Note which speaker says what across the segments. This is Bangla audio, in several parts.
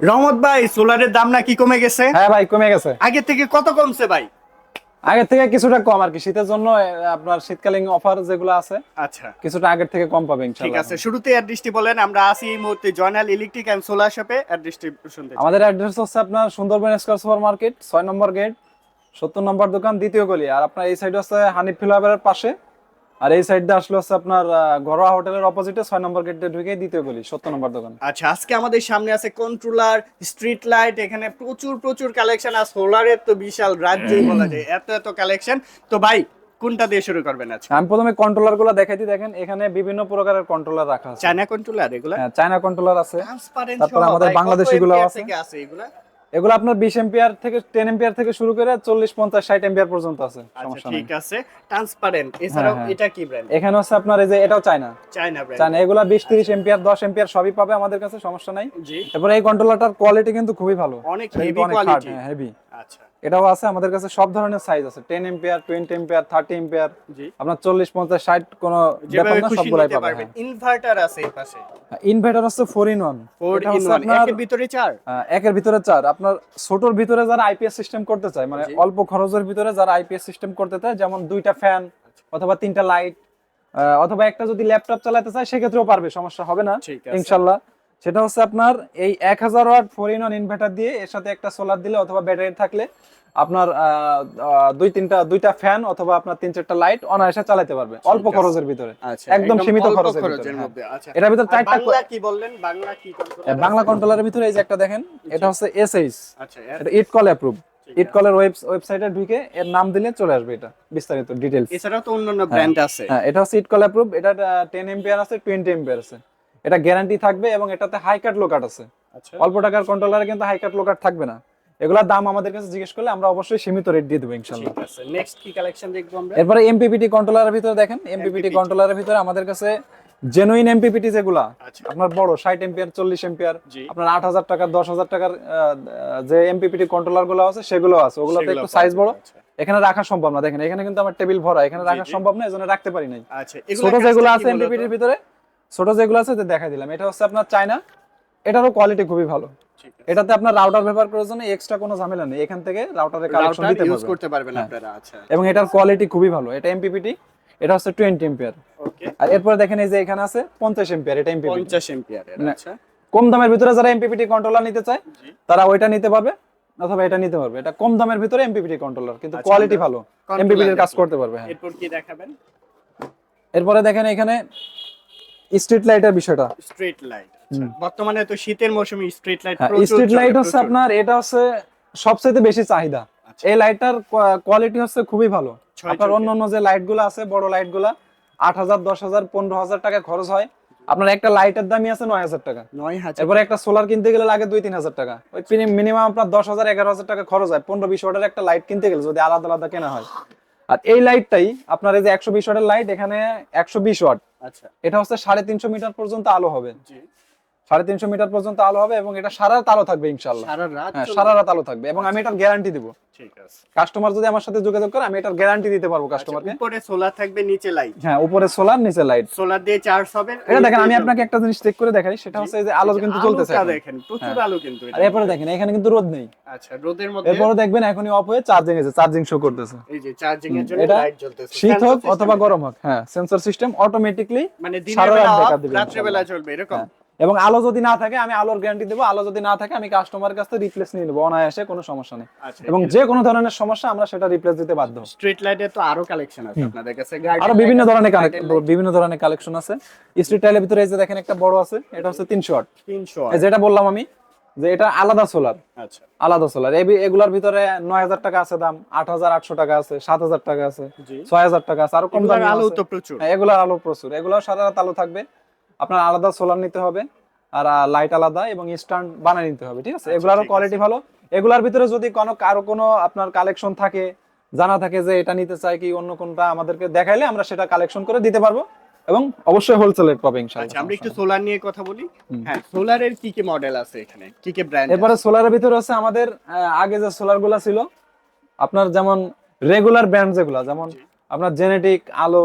Speaker 1: রহমত ভাই সোলারের দাম নাকি কমে গেছে?
Speaker 2: হ্যাঁ ভাই কমে গেছে।
Speaker 1: আগের থেকে কত কমছে ভাই?
Speaker 2: আগের থেকে কিছুটা কম আর কি শীতের জন্য আপনার শীতকালীন অফার যেগুলো আছে
Speaker 1: আচ্ছা।
Speaker 2: কিছুটা আগের থেকে কম পাবেন
Speaker 1: ঠিক আছে শুরুতে অ্যাড্রেসটি বলেন আমরা আছি এই মুহূর্তে জয়নাল ইলেকট্রিক এন্ড সোলার শপে অ্যাড্রেসটি শুনতে
Speaker 2: আমাদের অ্যাড্রেস হচ্ছে আপনার সুন্দরবন স্কয়ার সুপার মার্কেট ছয় নম্বর গেট সত্তর নম্বর দোকান দ্বিতীয় গলি। আর আপনার এই সাইড হচ্ছে হানিফ ফিলাবের পাশে। আর এই সাইড দিয়ে আসলে হচ্ছে আপনার ঘরোয়া হোটেলের অপোজিটে ছয় নম্বর গেট দিয়ে ঢুকে দ্বিতীয় গলি সত্তর নম্বর দোকান।
Speaker 1: আচ্ছা আজকে আমাদের সামনে আছে কন্ট্রোলার স্ট্রিট লাইট এখানে প্রচুর প্রচুর কালেকশন আর সোলারের তো বিশাল রাজ্যই বলা যায় এত এত কালেকশন তো ভাই কোনটা দিয়ে শুরু করবেন আজকে?
Speaker 2: আমি প্রথমে কন্ট্রোলারগুলো দেখাইতে দেখেন এখানে বিভিন্ন প্রকারের কন্ট্রোলার রাখা আছে।
Speaker 1: চায়না কন্ট্রোলার এগুলা?
Speaker 2: হ্যাঁ, চায়না কন্ট্রোলার আছে। তারপরে আমাদের বাংলাদেশি গুলো আছে
Speaker 1: এগুলা?
Speaker 2: এগুলো আপনার বিশ এম্পিয়ার থেকে টেন এম্পিয়ার থেকে শুরু করে চল্লিশ পঞ্চাশ ষাট এম্পিয়ার পর্যন্ত আছে।
Speaker 1: আচ্ছা
Speaker 2: সমস্যা
Speaker 1: ঠিক আছে। ট্রান্সপারেন্ট এছাড়াও
Speaker 2: হ্যাঁ।
Speaker 1: এটা কি ব্র্যান্ড
Speaker 2: এখানে হচ্ছে আপনার এই যে এটাও চায়না
Speaker 1: চায়না ব্র্যান্ড
Speaker 2: চায়না এগুলা বিশ তিরিশ এম্পিয়ার দশ এম্পিয়ার সবই পাবে আমাদের কাছে সমস্যা নাই। তারপরে এই কন্ট্রোলারটার কোয়ালিটি কিন্তু খুবই ভালো।
Speaker 1: অনেক হেভি কোয়ালিটি
Speaker 2: হ্যাঁ, heavy।
Speaker 1: আচ্ছা।
Speaker 2: এটাও আছে আমাদের কাছে সব ধরনের সাইজ আছে। Ten ampere twenty ampere thirty ampere আপনার চল্লিশ পঞ্চাশ ষাট কোনো ব্যাপার না সবগুলাই
Speaker 1: নিতে
Speaker 2: পাবে
Speaker 1: পারবেন। ইনভার্টার আছে এই পাশে।
Speaker 2: ইনভার্টার হচ্ছে ফোর ইন ওয়ান
Speaker 1: ফোর
Speaker 2: এটা
Speaker 1: ইন
Speaker 2: হচ্ছে
Speaker 1: ওয়ান
Speaker 2: আপনার
Speaker 1: একের ভিতরে চার?
Speaker 2: আহ, একের ভিতরে চার। আপনার ছোটর ভিতরে যারা আইপিএস সিস্টেম করতে চায় মানে অল্প খরচের ভিতরে যারা আইপিএস সিস্টেম করতে চায় যেমন দুইটা ফ্যান অথবা তিনটা লাইট অথবা একটা যদি ল্যাপটপ চালাতে চায় সেক্ষেত্রেও পারবে সমস্যা হবে না।
Speaker 1: ঠিক আছে।
Speaker 2: ইনশাল্লাহ। সেটা হচ্ছে আপনার এই এক হাজার ওয়াট ফোর ইন ইনভার্টার দিয়ে এর সাথে একটা সোলার দিলে অথবা ব্যাটারি থাকলে আপনার দুই তিনটা দুইটা ফ্যান অথবা আপনার তিন চারটা লাইট অনায়াসে চালাতে পারবে অল্প খরচের ভিতরে।
Speaker 1: আচ্ছা
Speaker 2: একদম সীমিত খরচের ভিতরে, হ্যাঁ।
Speaker 1: মধ্যে আচ্ছা।
Speaker 2: এটার ভিতর চারটা
Speaker 1: বাংলা কি বললেন? বাংলা কি controller
Speaker 2: বাংলা কন্ট্রোলারের ভিতরে এই যে একটা দেখেন এটা হচ্ছে এসএইচ
Speaker 1: আচ্ছা
Speaker 2: এটা ইট কল অ্যাপ্রুভ
Speaker 1: ঠিক
Speaker 2: ইট কলের ওয়েবসাইটে ঢুকে এর নাম দিলে চলে আসবে এটা বিস্তারিত ডিটেলস
Speaker 1: এছাড়াও তো অন্যান্য ব্র্যান্ড আছে।
Speaker 2: হ্যাঁ এটা হচ্ছে ইট কল অ্যাপ্রুভ এটা টেন এম্পিয়ার আছে টোয়েন্টি এম্পিয়ার আছে। এটা গ্যারান্টি থাকবে এবং এটাতে হাই কাট লো কাট আছে।
Speaker 1: আচ্ছা।
Speaker 2: অল্প টাকার কন্ট্রোলারে কিন্তু হাই কাট লো কাট থাকবে না। এগুলোর দাম আমাদের কাছে জিজ্ঞেস করলে আমরা অবশ্যই সীমিত রেট দিয়ে দেবো
Speaker 1: আছে নেক্সট কি কালেকশন দেখব আমরা?
Speaker 2: এরপরে এমপিপিটি কন্ট্রোলারের ভিতরে দেখেন। এমপিপিটি কন্ট্রোলারের ভিতরে আমাদের কাছে জেনুইন এমপিপিটি যেগুলা আপনার বড় ষাট এম্পিয়ার চল্লিশ এম্পিয়ার আপনার আট হাজার টাকার দশ হাজার টাকার যে এমপিপিটি কন্ট্রোলারগুলো আছে সেগুলো আছে। ওগুলোতে একটু সাইজ বড়।
Speaker 1: আচ্ছা।
Speaker 2: এখানে রাখা সম্ভব না। দেখেন এখানে কিন্তু আমার টেবিল ভরা। এখানে রাখা সম্ভব না এজন্য রাখতে পারি নাই।
Speaker 1: আচ্ছা
Speaker 2: ছোট যেগুলো আছে এমপিপিটির ভিতরে ছোট যেগুলো আছে যে দেখাই দিলাম। এটা হচ্ছে আপনার চায়না। এটারও কোয়ালিটি খুবই ভালো। এটাতে আপনার রাউটার ব্যবহার করার জন্য এক্সট্রা কোনো ঝামেলা নেই। এখান থেকে রাউটারের কানেকশন দিতে
Speaker 1: use করতে পারবেন
Speaker 2: হ্যাঁ।
Speaker 1: আপনারা আচ্ছা।
Speaker 2: এবং এটার কোয়ালিটি খুবই ভালো। এটা এমপিপিটি এটা হচ্ছে টোয়েন্টি এম্পিয়ার আর এরপরে দেখেন এই যে এখানে আছে পঞ্চাশ এম্পিয়ার এটা এমপিপিটি
Speaker 1: 50 এম্পিয়ারের আচ্ছা।
Speaker 2: কম দামের ভিতরে যারা এমপিপিটি কন্ট্রোলার নিতে চায় তারা ওইটা নিতে পারবে অথবা এটা নিতে পারবে। এটা কম দামের ভিতরে এমপিপিটি কন্ট্রোলার কিন্তু
Speaker 1: আচ্ছা,
Speaker 2: কোয়ালিটি ভালো। এমপিপিটির কাজ করতে পারবে হ্যাঁ।
Speaker 1: এরপর কি দেখাবেন?
Speaker 2: এরপরে দেখেন এখানে স্ট্রিট লাইটের বিষয়টা?
Speaker 1: স্ট্রিট লাইট বর্তমানে তো শীতের মৌসুমে স্ট্রিট লাইট
Speaker 2: স্ট্রিট লাইট হচ্ছে আপনার এটা হচ্ছে সবচেয়ে বেশি চাহিদা।
Speaker 1: আচ্ছা।
Speaker 2: এই লাইটটার কোয়ালিটি হচ্ছে খুবই ভালো। আপনার অন্য অন্য যে লাইটগুলো আছে বড় লাইটগুলা আট হাজার দশ হাজার পনেরো হাজার টাকা খরচ হয়। আপনার একটা লাইটের দামই আছে নয় হাজার টাকা। এরপরে একটা সোলার কিনতে গেলে লাগে দুই তিন হাজার টাকা। ওই মিনিমাম আপনার দশ হাজার এগারো হাজার টাকা খরচ হয়। পনেরো বিশ ওয়াটের একটা লাইট কিনতে গেলে যদি আলাদা আলাদা কেনা হয়। আর এই লাইটটাই আপনার এই যে একশো বিশ ওয়াটের লাইট এখানে একশো বিশ ওয়াট।
Speaker 1: আচ্ছা।
Speaker 2: এটা হচ্ছে সাড়ে তিনশো মিটার পর্যন্ত আলো হবে। সাড়ে তিনশো মিটার পর্যন্ত আলো হবে এবং এটা সারা রাত আলো থাকবে ইনশাল্লাহ
Speaker 1: সারা রাত
Speaker 2: হ্যাঁ সারা রাত আলো থাকবে এবং আমি এটার গ্যারান্টি দিব।
Speaker 1: ঠিক আছে।
Speaker 2: কাস্টমার যদি আমার সাথে যোগাযোগ করে আমি এটার গ্যারান্টি দিতে পারব
Speaker 1: আচ্ছা,
Speaker 2: কাস্টমারকে
Speaker 1: উপরে সোলার থাকবে নিচে লাইট
Speaker 2: হ্যাঁ উপরে সোলার নিচে লাইট
Speaker 1: সোলার দিয়ে চার্জ হবে।
Speaker 2: এটা দেখেন আমি আপনাকে একটা জিনিস চেক করে দেখাই সেটা হচ্ছে যে আলো কিন্তু চলতেছে
Speaker 1: দেখেন প্রচুর
Speaker 2: হ্যাঁ।
Speaker 1: আলো কিন্তু
Speaker 2: আর এরপরে দেখেন এখানে কিন্তু রোদ নেই।
Speaker 1: আচ্ছা রোদের মধ্যে
Speaker 2: এরপরে দেখবেন এখনই অফ হয়ে চার্জিং এসে চার্জিং শো করতেছে।
Speaker 1: এই যে চার্জিং এর জন্য লাইট জ্বলতেছে।
Speaker 2: শীত হোক অথবা গরম হোক হ্যাঁ সেন্সর সিস্টেম অটোমেটিকলি
Speaker 1: মানে দিনের বেলা রাত্রে বেলা চলবে এরকম?
Speaker 2: এবং আলো যদি না থাকে আমি আলোর গ্যারান্টি দেবো। আলো যদি না থাকে আমি কাস্টমার কাছ থেকে রিপ্লেস নিয়ে নেব। অনায়াসে কোনো সমস্যা নেই।
Speaker 1: আচ্ছা
Speaker 2: এবং যে কোনো ধরনের সমস্যা আমরা সেটা রিপ্লেস দিতে বাধ্য।
Speaker 1: স্ট্রিট লাইটের তো আরও কালেকশন আছে আপনাদের কাছে। আরও
Speaker 2: বিভিন্ন ধরনের বিভিন্ন ধরনের কালেকশন আছে। স্ট্রিট টাইলের ভিতরে এই যে দেখেন একটা বড় আছে এটা হচ্ছে তিনশো ওয়াট
Speaker 1: 300
Speaker 2: এই যেটা বললাম আমি যে এটা আলাদা সোলার
Speaker 1: আচ্ছা।
Speaker 2: আলাদা সোলার এগুলার ভিতরে নয় হাজার টাকা আছে দাম আট হাজার আটশো টাকা আছে সাত হাজার টাকা আছে ছয় হাজার টাকা আছে আরও কম দামি
Speaker 1: আলো তো প্রচুর।
Speaker 2: হ্যাঁ, এগুলার আলো প্রচুর। এগুলো সারা রাত আলো থাকবে। আপনার আলাদা সোলার নিতে হবে আর লাইট আলাদা এবং স্ট্যান্ড বানিয়ে নিতে হবে ঠিক আছে? এগুলারও
Speaker 1: আচ্ছা,
Speaker 2: কোয়ালিটি ভালো। এগুলার ভিতরে যদি কোনো কারও কোনো আপনার কালেকশন থাকে জানা থাকে যে এটা নিতে চাই কি অন্য কোনটা আমাদেরকে দেখাইলে আমরা সেটা কালেকশন করে দিতে পারব এবং অবশ্যই হোলসেল রেট পাবে
Speaker 1: আচ্ছা আমরা একটু সোলার নিয়ে কথা বলি। হ্যাঁ সোলারের কি কি মডেল আছে এখানে? কি কি ব্র্যান্ড
Speaker 2: এরপরে সোলারের ভিতরে হচ্ছে আমাদের আগে যে সোলারগুলা ছিল আপনার যেমন রেগুলার ব্র্যান্ড যেগুলা যেমন আপনার জেনেটিক আলো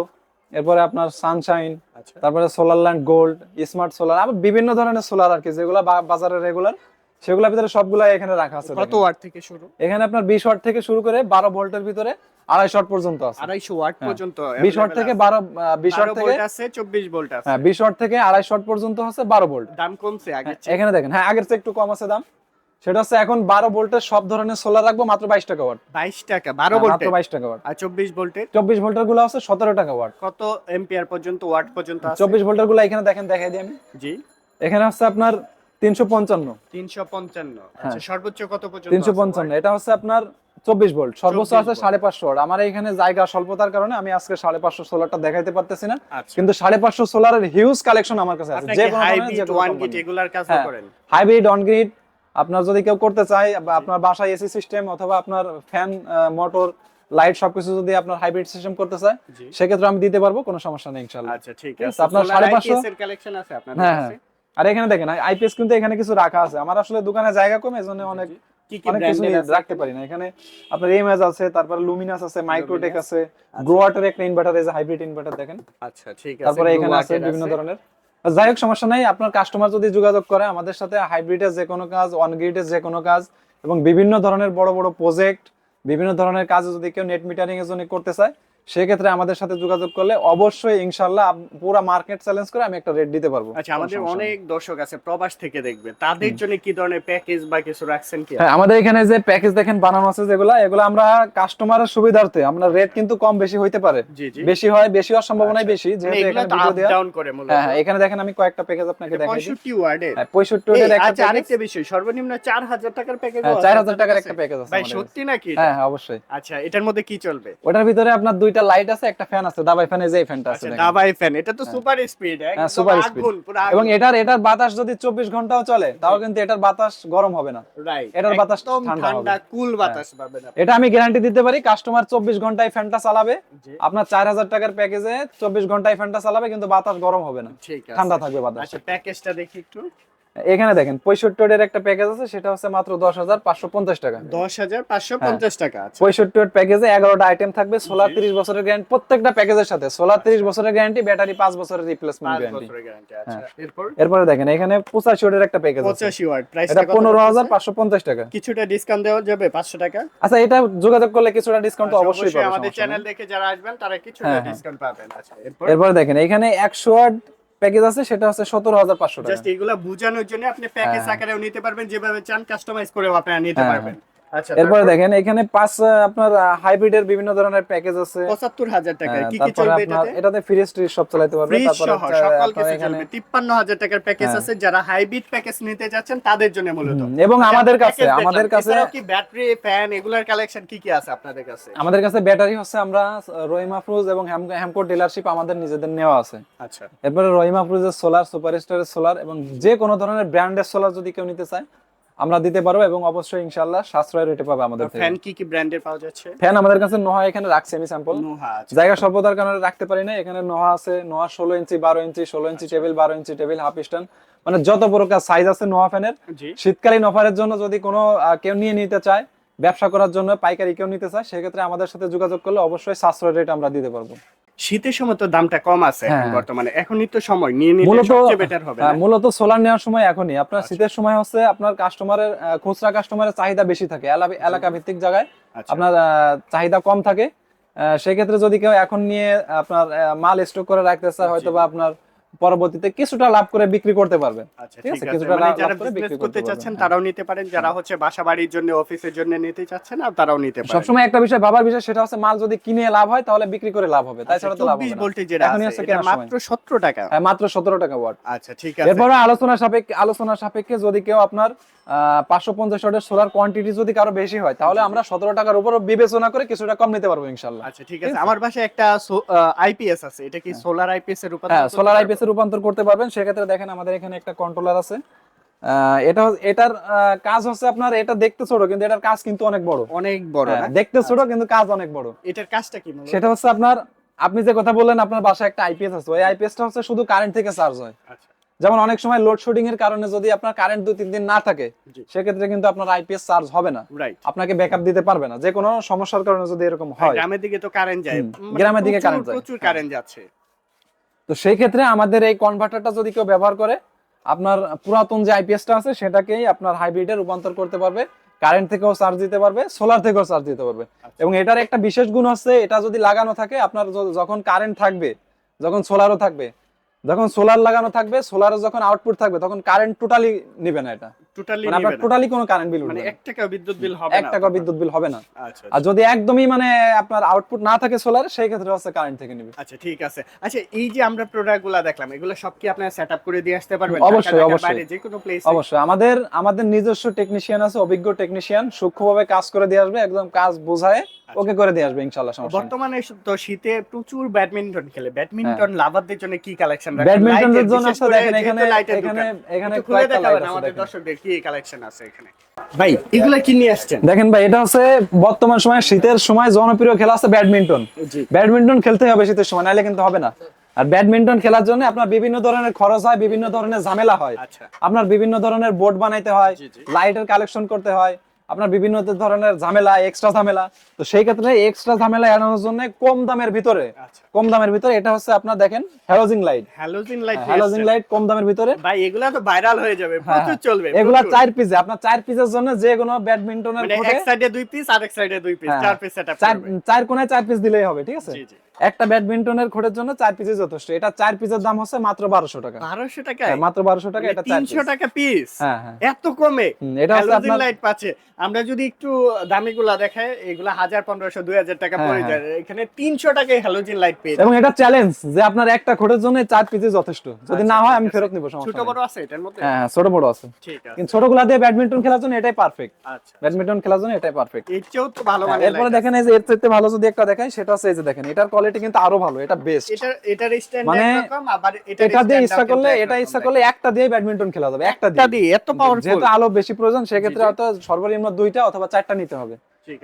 Speaker 2: এরপরে আপনার সানশাইন
Speaker 1: আচ্ছা।
Speaker 2: তারপরে solar land gold smart solar আবার বিভিন্ন ধরনের সোলার আর কি যেগুলো বাজারে রেগুলার সেগুলোর ভিতরে সবগুলাই এখানে রাখা আছে
Speaker 1: কত ওয়াট থেকে শুরু?
Speaker 2: এখানে আপনার বিশ ওয়াট থেকে শুরু করে বারো ভোল্টের ভিতরে আড়াই শট পর্যন্ত আছে।
Speaker 1: আড়াইশো ওয়াট
Speaker 2: হ্যাঁ।
Speaker 1: পর্যন্ত
Speaker 2: বিশ ওয়াট থেকে বারো বিশ ওয়াট থেকে
Speaker 1: আছে চব্বিশ ভোল্ট আছে।
Speaker 2: হ্যাঁ বিশ ওয়াট থেকে আড়াই শট পর্যন্ত হচ্ছে বারো ভোল্ট
Speaker 1: দাম কমছে আগে
Speaker 2: এখানে দেখেন হ্যাঁ আগের চেয়ে একটু কম আছে দাম। সেটা হচ্ছে এখন বারো ভোল্টের সব ধরনের সোলার রাখব মাত্র বাইশ টাকা ওয়াট
Speaker 1: বাইশ টাকা বারো
Speaker 2: হ্যাঁ, মাত্র বাইশ টাকা ওয়াট
Speaker 1: আর চব্বিশ ভোল্টের?
Speaker 2: চব্বিশ ভোল্টেরগুলো আছে সতেরো টাকা ওয়াট
Speaker 1: কত এম্পিয়ার পর্যন্ত ওয়াট পর্যন্ত
Speaker 2: চব্বিশ ভোল্টেরগুলো এখানে দেখেন দেখাই দিই আমি।
Speaker 1: জি।
Speaker 2: এখানে হচ্ছে আপনার তিনশো পঞ্চান্ন।
Speaker 1: তিনশো পঞ্চান্ন।
Speaker 2: হ্যাঁ।
Speaker 1: আচ্ছা সর্বোচ্চ কত পর্যন্ত
Speaker 2: তিনশো পঞ্চান্ন। এটা হচ্ছে আপনার চব্বিশ ভোল্ট। সর্বোচ্চ আছে সাড়ে পাঁচশো ওয়াট আমার এখানে জায়গা স্বল্পতার কারণে আমি আজকে সাড়ে পাঁচশো সোলারটা দেখাইতে পারতেছি না।
Speaker 1: আচ্ছা।
Speaker 2: কিন্তু সাড়ে পাঁচশো সোলারের হিউজ কালেকশন আমার কাছে আছে। যে কোনো
Speaker 1: হাই
Speaker 2: ধরনের, যে
Speaker 1: ওয়ান
Speaker 2: company।
Speaker 1: এগুলার কাজ
Speaker 2: হ্যাঁ।
Speaker 1: করেন।
Speaker 2: হাইব্রিড অন গ্রিড আপনার যদি কেউ করতে চায় আপনার বাসায় এসি সিস্টেম অথবা আপনার ফ্যান মোটর লাইট সবকিছু যদি আপনার হাইব্রিড সিস্টেম করতে চায় সেক্ষেত্রে আমি দিতে পারব কোনো সমস্যা নেই ইনশাল্লাহ।
Speaker 1: আচ্ছা ঠিক আছে।
Speaker 2: আপনার 550
Speaker 1: এর কালেকশন আছে আপনাদের
Speaker 2: হ্যাঁ
Speaker 1: কাছে?
Speaker 2: হ্যাঁ। আর এখানে দেখেন আইপিএস কিন্তু এখানে কিছু রাখা আছে। আমার আসলে দোকানে জায়গা কম এজন্য অনেক
Speaker 1: কি কি
Speaker 2: অনেক কিছু রাখতে পারি না। এখানে আপনার এমএস আছে তারপরে লুমিনাস আছে মাইক্রোটেক আছে গ্রোয়াটের একটা ইনভার্টার আছে হাইব্রিড ইনভার্টার দেখেন।
Speaker 1: আচ্ছা ঠিক আছে
Speaker 2: তারপরে এখানে আছে বিভিন্ন ধরনের। যাই হোক, সমস্যা নাই। আপনার কাস্টমার যদি যোগাযোগ করে, আমাদের সাথে হাইব্রিডের যে কোনো কাজ অন গ্রিডের যে কোনো কাজ, এবং বিভিন্ন ধরনের বড় বড় প্রজেক্ট বিভিন্ন ধরনের কাজ যদি কেউ নেট মিটারিং এর জন্য করতে চায় সেক্ষেত্রে আমাদের সাথে যোগাযোগ করলে অবশ্যই ইনশাল্লাহ পুরো মার্কেট চ্যালেঞ্জ করে আমি একটা রেট দিতে পারব।
Speaker 1: আচ্ছা আমাদের অনেক দর্শক আছে প্রবাস থেকে দেখবে তাদের জন্য কি ধরনের প্যাকেজ বা কিছু রাখছেন কি?
Speaker 2: হ্যাঁ আমাদের এখানে যে প্যাকেজ দেখেন বানানো আছে যেগুলা এগুলো আমরা কাস্টমারের সুবিধার্থে আমরা রেট কিন্তু কম বেশি হইতে পারে। বেশি হয় বেশি হওয়ার সম্ভাবনাই
Speaker 1: আচ্ছা।
Speaker 2: বেশি
Speaker 1: মানে
Speaker 2: যেহেতু এখানে ভিডিও
Speaker 1: ডাউন করে মূলত।
Speaker 2: হ্যাঁ হ্যাঁ এখানে দেখেন আমি কয়েকটা প্যাকেজ আপনাকে দেখাই দিই।
Speaker 1: 65 ওয়ার্ডের
Speaker 2: হ্যাঁ, 65
Speaker 1: এই,
Speaker 2: এর একটা
Speaker 1: আচ্ছা আরেকটা বিষয় সর্বনিম্ন 4000 টাকার প্যাকেজ
Speaker 2: হ্যাঁ 4000 টাকার একটা প্যাকেজ আছে
Speaker 1: ভাই সত্যি নাকি
Speaker 2: হ্যাঁ হ্যাঁ অবশ্যই।
Speaker 1: আচ্ছা এটার মধ্যে কি চলবে?
Speaker 2: ওটার ভিতরে আপনার দুইটা লাইট আছে একটা ফ্যান আছে দাবাই ফ্যানে যে ফ্যানটা আছে
Speaker 1: আচ্ছা দাবাই ফ্যান এটা তো সুপার স্পিড
Speaker 2: হ্যাঁ সুপার স্পিড এবং এটার এটার বাতাস যদি 24 ঘন্টাও চলে তাও কিন্তু এটার বাতাস গরম হবে না।
Speaker 1: রাইট
Speaker 2: এটার বাতাস ঠান্ডা
Speaker 1: ঠান্ডা কুল বাতাস পাবেন আপনি।
Speaker 2: এটা আমি গ্যারান্টি দিতে পারি কাস্টমার 24 ঘন্টায় ফ্যানটা চালাবে। আপনার 4000 টাকার প্যাকেজে 24 ঘন্টায় ফ্যানটা চালাবে কিন্তু বাতাস গরম হবে না।
Speaker 1: ঠিক আছে।
Speaker 2: ঠান্ডা থাকবে বাতাস
Speaker 1: আচ্ছা প্যাকেজটা দেখি একটু।
Speaker 2: এখানে দেখেন 65 এর একটা প্যাকেজ আছে সেটা হচ্ছে মাত্র 10550 টাকা।
Speaker 1: দশ হাজার পাঁচশো পঞ্চাশ টাকা
Speaker 2: পঁয়ষট্টি ওয়াট প্যাকেজে এগারোটা আইটেম থাকবে সোলার তিরিশ বছরের গ্যারান্টি প্রত্যেকটা প্যাকেজের সাথে সোলার তিরিশ বছরের গ্যারান্টি ব্যাটারি পাঁচ বছরের রিপ্লেসমেন্ট গ্যারান্টি
Speaker 1: বছরের গ্যারান্টি আচ্ছা। এরপর?
Speaker 2: দেখেন এখানে পঁচাশি ওয়াটের একটা প্যাকেজ
Speaker 1: পঁচাশি ওয়াট প্রাইস
Speaker 2: এটা পনেরো হাজার পাঁচশো পঞ্চাশ টাকা।
Speaker 1: কিছুটা ডিসকাউন্ট দেওয়া যাবে পাঁচশো টাকা?
Speaker 2: আচ্ছা এটা যোগাযোগ করলে কিছুটা ডিসকাউন্ট
Speaker 1: আচ্ছা,
Speaker 2: অবশ্যই পাবে
Speaker 1: আমাদের চ্যানেল দেখে যারা আসবেন তারা কিছুটা
Speaker 2: হ্যাঁ, হ্যাঁ।
Speaker 1: ডিসকাউন্ট পাবেন। আচ্ছা এরপরে
Speaker 2: দেখেন এখানে একশো ওয়াট প্যাকেজ আছে সেটা হচ্ছে সতেরো হাজার পাঁচশো টাকা।
Speaker 1: জাস্ট এগুলা বোঝানোর জন্য আপনি প্যাকেজ। আকারেও নিতে পারবেন যেভাবে চান কাস্টমাইজ করে আপনারা নিতে
Speaker 2: হ্যাঁ,
Speaker 1: পারবেন।
Speaker 2: এরপরে দেখেন এখানে পাঁচ আপনার হাইব্রিডের বিভিন্ন ধরনের প্যাকেজ আছে।
Speaker 1: পঁচাত্তর হাজার টাকা
Speaker 2: হ্যাঁ,
Speaker 1: কি কি চলবে এটাতে?
Speaker 2: এটাতে ফ্রিজ ট্রিজ সব চালাতে পারবে। তারপরে
Speaker 1: সকল কিছু চলবে। তিপ্পান্ন হাজার টাকার প্যাকেজ। আছে। যারা হাইব্রিড প্যাকেজ নিতে যাচ্ছেন তাদের জন্য মূলত।
Speaker 2: এবং আমাদের কাছে আমাদের কাছে
Speaker 1: কি ব্যাটারি ফ্যান এগুলার কালেকশন কি কি আছে আপনাদের কাছে?
Speaker 2: আমাদের কাছে ব্যাটারি হচ্ছে আমরা রহিমা ফ্রুজ এবং হ্যাম- হ্যামকো ডিলারশিপ আমাদের নিজেদের নেওয়া আছে।
Speaker 1: আচ্ছা।
Speaker 2: এরপরে রহিমা ফ্রুজের সোলার সুপারস্টারের সোলার এবং যে কোনো ধরনের ব্র্যান্ডের সোলার যদি কেউ নিতে চায় আমরা দিতে পারব এবং অবশ্যই ইনশাআল্লাহ সাশ্রয় রেটে পাবে আমাদের থেকে।
Speaker 1: ফ্যান কি কি ব্র্যান্ডের পাওয়া যাচ্ছে?
Speaker 2: ফ্যান আমাদের কাছে নোহা এখানে রাখছে আমি স্যাম্পল
Speaker 1: আছে
Speaker 2: জায়গা স্বল্পতার কারণে রাখতে পারি না এখানে নোহা আছে নোহা ষোলো ইঞ্চি বারো ইঞ্চি ষোলো ইঞ্চি টেবিল বারো ইঞ্চি টেবিল হাফ স্ট্যান্ড মানে যত প্রকার সাইজ আছে নোহা ফ্যানের শীতকালীন অফারের জন্য যদি কোনো কেউ নিয়ে নিতে চায় ব্যবসা করার জন্য পাইকারি কেউ নিতে চায় সেক্ষেত্রে আমাদের সাথে যোগাযোগ করলে অবশ্যই সাশ্রয় রেট আমরা দিতে পারব।
Speaker 1: শীতের সময় তো দামটা কম আছে
Speaker 2: হ্যাঁ।
Speaker 1: বর্তমানে। এখনই তো সময় নিয়ে নিলে
Speaker 2: মূলত
Speaker 1: সবচেয়ে বেটার হবে
Speaker 2: হ্যাঁ, মূলত সোলার নেওয়ার সময় এখনই। আপনার
Speaker 1: আচ্ছা।
Speaker 2: শীতের সময় হচ্ছে আপনার কাস্টমারের খুচরা কাস্টমারের চাহিদা বেশি থাকে। এলাকা ভিত্তিক জায়গায়
Speaker 1: আচ্ছা।
Speaker 2: আপনার চাহিদা কম থাকে। সেক্ষেত্রে যদি কেউ এখন নিয়ে আপনার মাল স্টক করে রাখতে চায় হয়তো বা আপনার পরবর্তীতে কিছুটা লাভ করে বিক্রি করতে পারবে।
Speaker 1: আচ্ছা
Speaker 2: ঠিক আছে, কিছুটা
Speaker 1: মানে
Speaker 2: লাভ করে বিক্রি
Speaker 1: করতে চাচ্ছেন
Speaker 2: পারবেন,
Speaker 1: তারাও নিতে পারেন। যারা হচ্ছে বাসা বাড়ির জন্য অফিসের জন্য নিতে চাচ্ছেন আর তারাও নিতে পারেন।
Speaker 2: সবসময় একটা বিষয় ভাবার বিষয় সেটা হচ্ছে মাল যদি কিনে লাভ হয় তাহলে বিক্রি করে লাভ হবে। তাই ছাড়া তো লাভ হবে
Speaker 1: 24
Speaker 2: না।
Speaker 1: ভোল্টেজ যেটা
Speaker 2: এখনই
Speaker 1: আছে
Speaker 2: হচ্ছে
Speaker 1: এটা
Speaker 2: কেনার সময়।
Speaker 1: মাত্র 17 টাকা।
Speaker 2: হ্যাঁ, মাত্র সতেরো টাকা ওয়াট
Speaker 1: আচ্ছা ঠিক আছে।
Speaker 2: এরপর আলোচনা সাপেক্ষে আলোচনা সাপেক্ষে যদি কেউ আপনার পাঁচশো পঞ্চাশ ওয়াটের সোলার কোয়ান্টিটি যদি কারও বেশি হয় তাহলে আমরা সতেরো টাকার উপর বিবেচনা করে কিছুটা কম নিতে পারব ইনশাল্লাহ।
Speaker 1: আচ্ছা ঠিক আছে। আমার বাসায় একটা আইপিএস আছে। এটা কি সোলার আইপিএস এর উপর
Speaker 2: হ্যাঁ সোলার আইপিএস এর রূপান্তর করতে পারবেন। সেক্ষেত্রে দেখেন আমাদের এখানে একটা কন্ট্রোলার আছে। এটা এটার কাজ হচ্ছে আপনার এটা দেখতে ছোট কিন্তু এটার কাজ কিন্তু অনেক বড়।
Speaker 1: অনেক বড়
Speaker 2: হ্যাঁ, দেখতে ছোট কিন্তু কাজ অনেক বড়।
Speaker 1: এটার কাজটা কি
Speaker 2: সেটা হচ্ছে আপনার আপনি যে কথা বললেন আপনার বাসায় একটা আইপিএস আছে। ওই আইপিএসটা হচ্ছে শুধু কারেন্ট থেকে চার্জ হয়।
Speaker 1: আচ্ছা।
Speaker 2: যেমন অনেক সময় লোডশেডিং এর কারণে যদি আপনার কারেন্ট দুই তিন দিন না থাকে সেক্ষেত্রে কিন্তু আপনার আইপিএস চার্জ হবে না। আপনাকে ব্যাকআপ দিতে পারবে না। যে কোনো সমস্যার কারণে যদি এরকম হয়।
Speaker 1: গ্রামের দিকে তো কারেন্ট যায়। মানে
Speaker 2: গ্রামের দিকে current যায়।
Speaker 1: প্রচুর
Speaker 2: হ্যাঁ।
Speaker 1: কারেন্ট যাচ্ছে।
Speaker 2: তো সেই ক্ষেত্রে আমাদের এই কনভার্টারটা যদি কেউ ব্যবহার করে আপনার পুরাতন যে আইপিএসটা আছে সেটাকেই আপনার হাইব্রিডে রূপান্তর করতে পারবে। কারেন্ট থেকেও চার্জ দিতে পারবে সোলার থেকেও চার্জ দিতে পারবে। এবং এটার একটা বিশেষ গুণ হচ্ছে এটা যদি লাগানো থাকে আপনার যখন কারেন্ট থাকবে যখন সোলারও থাকবে যখন সোলার লাগানো থাকবে সোলারও যখন আউটপুট থাকবে তখন কারেন্ট টোটালি নিবে না এটা।
Speaker 1: টোটালি
Speaker 2: মানে আপনার টোটালি কোনো কারেন্ট বিল
Speaker 1: মানে
Speaker 2: উঠবে
Speaker 1: এক টাকা বিদ্যুৎ বিল হবে না
Speaker 2: টাকা বিদ্যুৎ বিল হবে না।
Speaker 1: আচ্ছা
Speaker 2: আর যদি একদমই মানে আপনার আউটপুট না থাকে সোলার সেই ক্ষেত্রে হচ্ছে কারেন্ট থেকে নিবে।
Speaker 1: আচ্ছা ঠিক আছে। আচ্ছা এই যে আমরা প্রোডাক্টগুলা দেখলাম এগুলো সব কি আপনারা সেট আপ করে দিয়ে আসতে পারবেন?
Speaker 2: অবশ্যই, অবশ্যই।
Speaker 1: যে কোনো প্লেস
Speaker 2: অবশ্যই। আমাদের আমাদের নিজস্ব টেকনিশিয়ান আছে অভিজ্ঞ টেকনিশিয়ান সূক্ষ্মভাবে কাজ করে দিয়ে আসবে একদম কাজ বোঝায়। ওকে করে দিয়ে আসবে ইনশাআল্লাহ সমস্যা নেই।
Speaker 1: বর্তমানে তো শীতে প্রচুর ব্যাডমিন্টন খেলে। ব্যাডমিন্টন লাভারদের জন্য কি কালেকশন
Speaker 2: ব্যাডমিন্টনের জন্য আছে দেখেন এখানে এখানে এখানে
Speaker 1: খুলে দেখাবেন আমাদের দর্শকদের কি কালেকশন আছে এখানে? ভাই এগুলা কি নিয়ে আসছেন?
Speaker 2: দেখেন ভাই এটা হচ্ছে বর্তমান সময়ে শীতের সময় জনপ্রিয় খেলা আছে ব্যাডমিন্টন।
Speaker 1: জি।
Speaker 2: ব্যাডমিন্টন খেলতে হবে শীতের সময় নাহলে কিন্তু হবে না। আর ব্যাডমিন্টন খেলার জন্য আপনার বিভিন্ন ধরনের খরচ হয় বিভিন্ন ধরনের ঝামেলা হয়।
Speaker 1: আচ্ছা।
Speaker 2: আপনার বিভিন্ন ধরনের বোর্ড বানাইতে হয়। লাইটের কালেকশন করতে হয় আপনার বিভিন্ন ধরনের ঝামেলা এক্সট্রা ঝামেলা। তো সেই ক্ষেত্রে এক্সট্রা ঝামেলা এড়ানোর জন্য কম দামের ভিতরে
Speaker 1: আচ্ছা।
Speaker 2: কম দামের ভিতরে এটা হচ্ছে আপনার দেখেন halogen light
Speaker 1: halogen light
Speaker 2: halogen light কম দামের ভিতরে।
Speaker 1: ভাই এগুলা তো ভাইরাল হয়ে যাবে প্রচুর চলবে
Speaker 2: হ্যাঁ, এগুলা চার পিসে আপনার চার পিসের জন্য যে কোনো ব্যাডমিন্টনের
Speaker 1: মানে
Speaker 2: কোর্টে
Speaker 1: এক সাইডে দুই পিস আর এক সাইডে দুই পিস
Speaker 2: হ্যাঁ,
Speaker 1: চার পিস সেটআপ
Speaker 2: চার কোণায় চার পিস দিলেই হবে ঠিক আছে?
Speaker 1: জি জি।
Speaker 2: একটা ব্যাডমিন্টনের কোর্টের জন্য চার পিসই যথেষ্ট। এটা চার পিসের দাম হচ্ছে মাত্র বারোশো টাকা।
Speaker 1: 1200 টাকা
Speaker 2: হ্যাঁ, মাত্র বারোশো টাকা এটা
Speaker 1: তিনশো টাকা পিস
Speaker 2: হ্যাঁ হ্যাঁ।
Speaker 1: এত কমে?
Speaker 2: এটা হচ্ছে আপনার
Speaker 1: লাইট পাচ্ছে। আমরা যদি একটু দামিগুলা দেখাই এগুলা হাজার পনেরোশো দুই হাজার টাকা
Speaker 2: হ্যাঁ,
Speaker 1: পড়ে। যায়। এখানে তিনশো টাকায় হ্যালোজিন লাইট পেয়ে
Speaker 2: এবং এটা চ্যালেঞ্জ যে আপনার একটা খোটের জন্য চার পিসই যথেষ্ট। যদি না হয় আমি ফেরত নিবো
Speaker 1: ছোট বড় আছে এটার মধ্যে?
Speaker 2: হ্যাঁ ছোট বড় আছে।
Speaker 1: ঠিক আছে।
Speaker 2: কিন্তু ছোটগুলা দিয়ে ব্যাডমিন্টন খেলার জন্য এটাই পারফেক্ট
Speaker 1: আচ্ছা
Speaker 2: ব্যাডমিন্টন খেলার জন্য এটাই পারফেক্ট
Speaker 1: এর চেয়েও তো ভালো মানে
Speaker 2: এরপরে দেখেন এই যে এর চাইতে ভালো যদি একটা দেখাই সেটা হচ্ছে এই যে দেখেন এটার কোয়ালিটি কিন্তু আরও ভালো এটা বেস্ট
Speaker 1: এটা এটার স্ট্যান্ড
Speaker 2: মানে
Speaker 1: আবার
Speaker 2: এটা দিয়ে ইচ্ছা করলে এটা ইচ্ছা করলে একটা দিয়ে ব্যাডমিন্টন খেলা যাবে একটা দিয়ে।
Speaker 1: এত পাওয়ারফুল
Speaker 2: যেহেতু আলো বেশি প্রয়োজন সেক্ষেত্রে। হয়তো সর্বনিম্ন দুইটা অথবা চারটা নিতে হবে।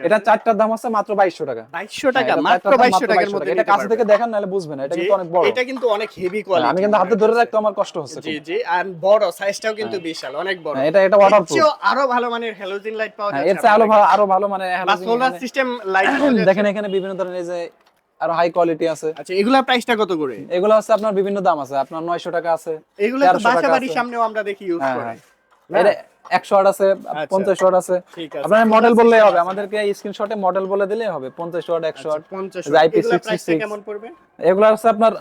Speaker 2: এটা চারটার দাম হচ্ছে মাত্র বাইশশো টাকা।
Speaker 1: 2200 টাকা
Speaker 2: হ্যাঁ,
Speaker 1: মাত্র
Speaker 2: চারটার
Speaker 1: 2200 টাকার মধ্যে
Speaker 2: এটা কাছে থেকে দেখেন নাহলে বুঝবেন না এটা কিন্তু অনেক বড়।
Speaker 1: এটা কিন্তু অনেক হেভি
Speaker 2: হ্যাঁ,
Speaker 1: কোয়ালিটি
Speaker 2: আমি কিন্তু হাতে ধরে রাখতে আমার কষ্ট হচ্ছে
Speaker 1: জি। জি আর বড় সাইজটাও কিন্তু বিশাল অনেক বড়।
Speaker 2: হ্যাঁ, এটা এটা ওয়াটারপ্রুফ
Speaker 1: আরও ভালো মানের হ্যালোজিন লাইট পাওয়া
Speaker 2: হ্যাঁ
Speaker 1: যাচ্ছে
Speaker 2: আলো ভালো আরও ভালো মানে
Speaker 1: সোলার সিস্টেম লাইট
Speaker 2: দেখেন এখানে বিভিন্ন ধরনের যে আরও হাই কোয়ালিটি আছে।
Speaker 1: আচ্ছা এগুলা প্রাইসটা কত করে?
Speaker 2: এগুলো হচ্ছে আপনার বিভিন্ন দাম আছে আপনার নয়শো টাকা আছে
Speaker 1: এগুলো তো বাসা বাড়ির সামনেও আমরা দেখি ইউজ
Speaker 2: হ্যাঁ,
Speaker 1: করে।
Speaker 2: হ্যাঁ। এটা আট আছে পঞ্চাশ ওয়াট আছে। আপনার মডেল বললেই হবে আমাদেরকে স্ক্রিনশটে মডেল বলে দিলেই হবে পঞ্চাশ ওয়াট একশো ওয়াট
Speaker 1: 50
Speaker 2: যে IP
Speaker 1: এগুলা প্রাইসটা
Speaker 2: 66
Speaker 1: কেমন পড়বে?
Speaker 2: এগুলো হচ্ছে আপনার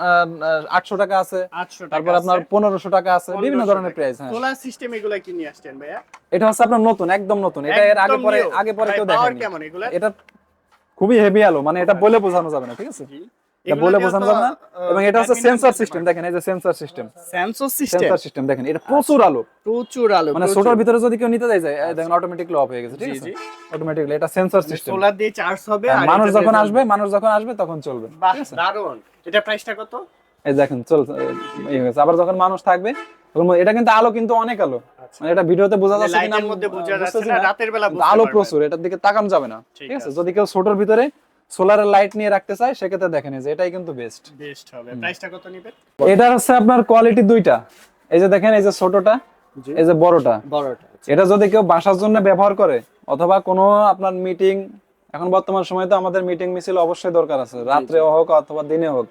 Speaker 2: আটশো টাকা আছে।
Speaker 1: 800 টাকা
Speaker 2: তারপর আপনার পনেরোশো টাকা আছে বিভিন্ন ধরনের প্রাইস হ্যাঁ।
Speaker 1: সোলার সিস্টেম এগুলা কি নিয়ে আসছেন ভাইয়া?
Speaker 2: এটা হচ্ছে আপনার নতুন একদম নতুন। এটা এর আগে পরে আগে পরে কেউ দেখেনি এটা খুবই হেভি আলো মানে এটা বলে বোঝানো যাবে না ঠিক আছে? এটা বলে বোঝানো যাবে না এবং এটা হচ্ছে সেন্সর সিস্টেম দেখেন এই যে sensor system
Speaker 1: sensor system
Speaker 2: sensor system দেখেন এটা প্রচুর আলো।
Speaker 1: প্রচুর আলো
Speaker 2: মানে ছোটর ভিতরে যদি কেউ নিতে যায় যায়, এই দেখেন অটোমেটিকলি অফ হয়ে গেছে ঠিক আছে। অটোমেটিকলি এটা সেন্সর সিস্টেম
Speaker 1: সোলার দিয়ে চার্জ হবে আর
Speaker 2: মানুষ যখন আসবে মানুষ যখন আসবে তখন চলবে
Speaker 1: দারুণ এটা প্রাইসটা কত?
Speaker 2: এই দেখেন চল এই হয়েছে। আবার যখন মানুষ থাকবে এটা কিন্তু আলো কিন্তু অনেক আলো। মানে এটা ভিডিওতে বোঝা যাচ্ছে কিনা
Speaker 1: মধ্যে বোঝা যাচ্ছে না। রাতের বেলা
Speaker 2: আলো প্রচুর এটার দিকে তাকানো যাবে না।
Speaker 1: ঠিক
Speaker 2: আছে? যদি কেউ ছোটর ভিতরে সোলারের লাইট নিয়ে রাখতে চায় সেক্ষেত্রে দেখেন যে এটাই কিন্তু বেস্ট
Speaker 1: বেস্ট হবে। প্রাইসটা কত নিবে
Speaker 2: এটা হচ্ছে আপনার কোয়ালিটি দুইটা। এই যে দেখেন এই যে ছোটটা এই যে বড়টা।
Speaker 1: বড়টা
Speaker 2: এটা যদি কেউ বাসার জন্য ব্যবহার করে অথবা কোনো আপনার মিটিং এখন বর্তমান সময় তো আমাদের মিটিং মিছিল অবশ্যই দরকার আছে। রাত্রে হোক অথবা দিনে হোক।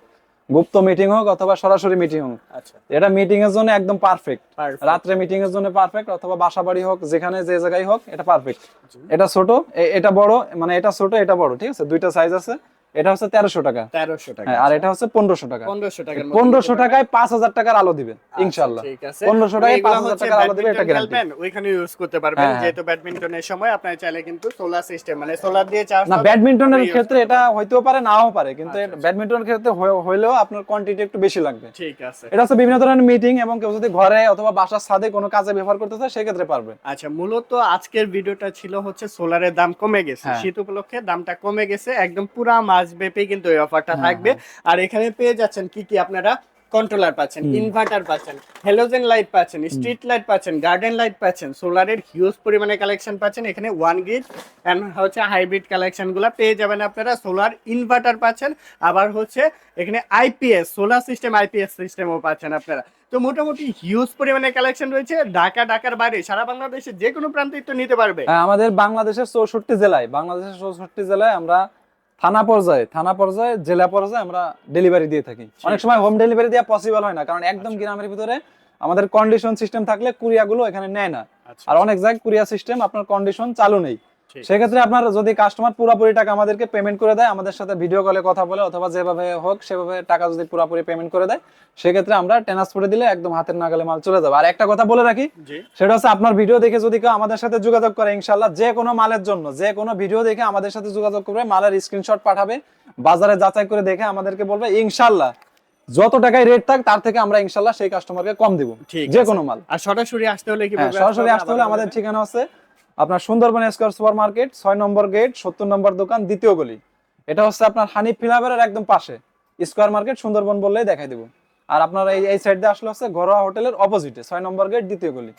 Speaker 2: গুপ্ত মিটিং হোক অথবা সরাসরি মিটিং হোক।
Speaker 1: আচ্ছা।
Speaker 2: এটা মিটিং এর জন্য একদম পারফেক্ট রাত্রে মিটিং এর জন্য পারফেক্ট অথবা বাসা বাড়ি হোক যেখানে যে জায়গায় হোক এটা পারফেক্ট এটা ছোট এটা বড় মানে এটা ছোট এটা বড় ঠিক আছে? দুইটা সাইজ আছে। এটা হচ্ছে তেরোশো টাকা।
Speaker 1: তেরোশো টাকা
Speaker 2: হ্যাঁ, আর এটা হচ্ছে পনেরোশো টাকা।
Speaker 1: পনেরোশো মধ্যে
Speaker 2: পনেরোশো টাকায় পাঁচ হাজার টাকার আলো দিবে ইনশাল্লাহ পনেরোশো টাকায় পাঁচ হাজার টাকার আলো এটা গ্যারান্টি
Speaker 1: ওইখানে ইউজ করতে পারবেন।
Speaker 2: হ্যাঁ, হ্যাঁ।
Speaker 1: যেহেতু ব্যাডমিন্টনের সময় আপনার চাইলে কিন্তু সোলার সিস্টেম মানে সোলার দিয়ে চার্জ
Speaker 2: না ব্যাডমিন্টনের ক্ষেত্রে এটা হইতেও পারে নাও পারে কিন্তু
Speaker 1: আচ্ছা,
Speaker 2: ব্যাডমিন্টনের ক্ষেত্রে হইলেও আপনার কোয়ান্টিটি একটু বেশি লাগবে।
Speaker 1: ঠিক আছে।
Speaker 2: এটা হচ্ছে বিভিন্ন ধরনের মিটিং এবং কেউ যদি ঘরে অথবা বাসার ছাদে কোনো কাজে ব্যবহার করতে চায় সেক্ষেত্রে পারবে।
Speaker 1: আচ্ছা মূলত আজকের ভিডিওটা ছিল হচ্ছে সোলারের দাম কমে গেছে। শীত উপলক্ষে দামটা কমে গেছে একদম পুরা মাস ব্যাপী কিন্তু এই অফারটা
Speaker 2: হ্যাঁ,
Speaker 1: থাকবে। আর এখানে পেয়ে যাচ্ছেন কি কি আপনারা? কন্ট্রোলার পাচ্ছেন ইনভার্টার পাচ্ছেন হ্যালোজেন লাইট পাচ্ছেন স্ট্রিট লাইট পাচ্ছেন গার্ডেন লাইট পাচ্ছেন সোলারের হিউজ পরিমাণে কালেকশন পাচ্ছেন। এখানে ওয়ান গ্রিড এন্ড হচ্ছে হাইব্রিড কালেকশনগুলা পেয়ে যাবেন আপনারা। সোলার ইনভার্টার পাচ্ছেন আবার হচ্ছে এখানে আইপিএস সোলার সিস্টেম আইপিএস সিস্টেমও পাচ্ছেন আপনারা। তো মোটামুটি হিউজ পরিমাণে কালেকশন রয়েছে। ঢাকা ঢাকার বাইরে সারা বাংলাদেশে যে কোনো প্রান্তে তো নিতে পারবে।
Speaker 2: হ্যাঁ, আমাদের বাংলাদেশের চৌষট্টি জেলায় বাংলাদেশের চৌষট্টি জেলায় আমরা থানা পর্যায়ে থানা পর্যায়ে জেলা পর্যায়ে আমরা ডেলিভারি দিয়ে থাকি। অনেক সময় হোম ডেলিভারি দেওয়া পসিবল হয় না কারণ একদম গ্রামের ভিতরে আমাদের কন্ডিশন সিস্টেম থাকলে কুরিয়াগুলো এখানে নেয় না।
Speaker 1: আচ্ছা
Speaker 2: আর অনেক জায়গায় কুরিয়া সিস্টেম আপনার কন্ডিশন চালু নেই। সেক্ষেত্রে আপনার যদি কাস্টমার পুরোপুরি টাকা আমাদেরকে পেমেন্ট করে দেয় আমাদের সাথে ভিডিও কলে কথা বলে অথবা যেভাবে হোক সেভাবে টাকা যদি পুরোপুরি পেমেন্ট করে দেয় সেক্ষেত্রে আমরা ট্রান্সপোর্টে দিলে একদম হাতের নাগালে মাল চলে যাবে। আর একটা কথা বলে রাখি সেটা হচ্ছে আপনার ভিডিও দেখে যদি কেউ আমাদের সাথে যোগাযোগ করে ইনশাল্লাহ যে কোনো মালের জন্য যে কোনো ভিডিও দেখে আমাদের সাথে যোগাযোগ করবে মালের স্ক্রিনশট পাঠাবে বাজারে যাচাই করে দেখে আমাদেরকে বলবে ইনশাল্লাহ যত টাকায় রেট থাক তার থেকে আমরা ইনশাল্লাহ সেই কাস্টমারকে কম দিব। যে কোনো মাল।
Speaker 1: আর সরাসরি আসতে হলে কি
Speaker 2: হ্যাঁ সরাসরি আসতে হলে আমাদের ঠিকানা আছে। আপনার সুন্দরবন স্কোয়ার সুপার মার্কেট ছয় নম্বর গেট, সত্তর নম্বর দোকান, দ্বিতীয় গলি। এটা হচ্ছে আপনার হানি ফিলাবের একদম পাশে। স্কোয়ার মার্কেট, সুন্দরবন বললেই দেখাই দেবো। আর আপনার এই এই সাইড দিয়ে আসলে হচ্ছে ঘরোয়া হোটেলের অপোজিটে ছয় নম্বর গেট, দ্বিতীয় গলি।